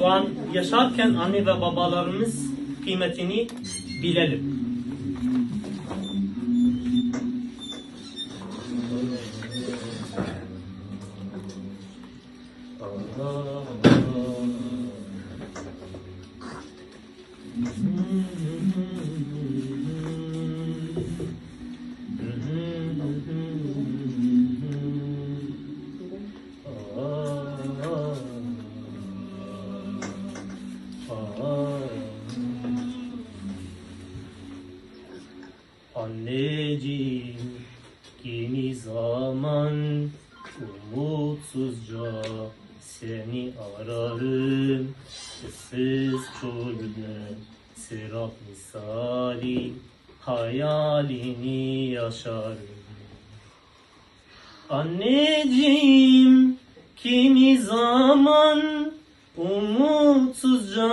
Şu an yaşarken anne ve babalarımız kıymetini bilelim. Anneciğim kimi zaman umutsuzca seni ararım. Issız çölde serap misali hayalini yaşarım. Anneciğim kimi zaman umutsuzca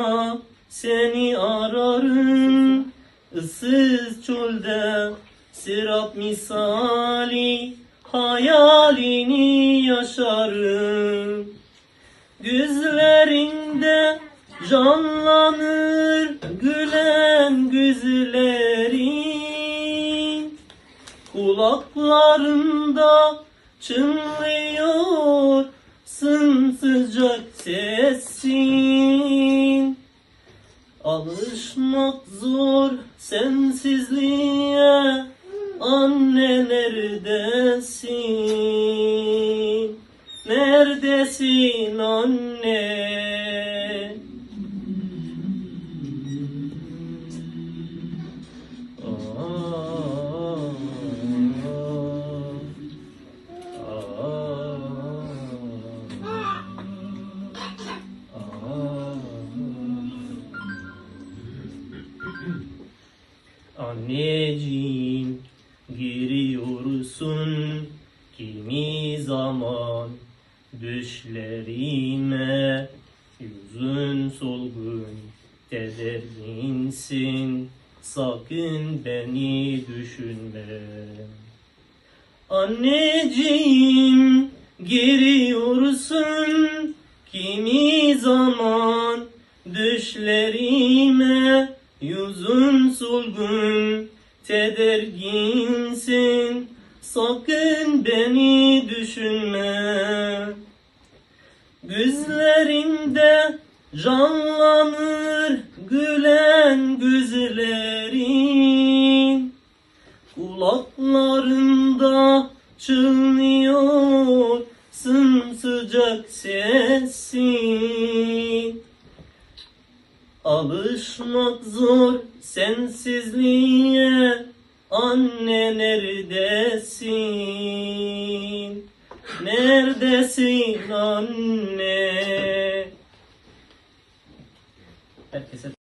seni ararım ıssız çölde Sirap misali hayalini yaşarım. Gözlerinde canlanır gülen gözlerin Kulaklarında çınlıyor sımsıcak sesin Alışmak zor sensizliğe Anne neredesin? Neredesin anne? Anneciğim giriyorsun kimi zaman düşlerime? Yüzün solgun tedirginsin. Sakın beni düşünme. Anneciğim giriyorsun kimi zaman düşlerime yüzün solgun tedirginsin. Sakın beni düşünme. Gözlerinde canlanır gülen gözlerin Kulaklarında çınlıyor sımsıcak sesin Alışmak zor sensizliğe Anne neredesin? Neredesin anne? Herkese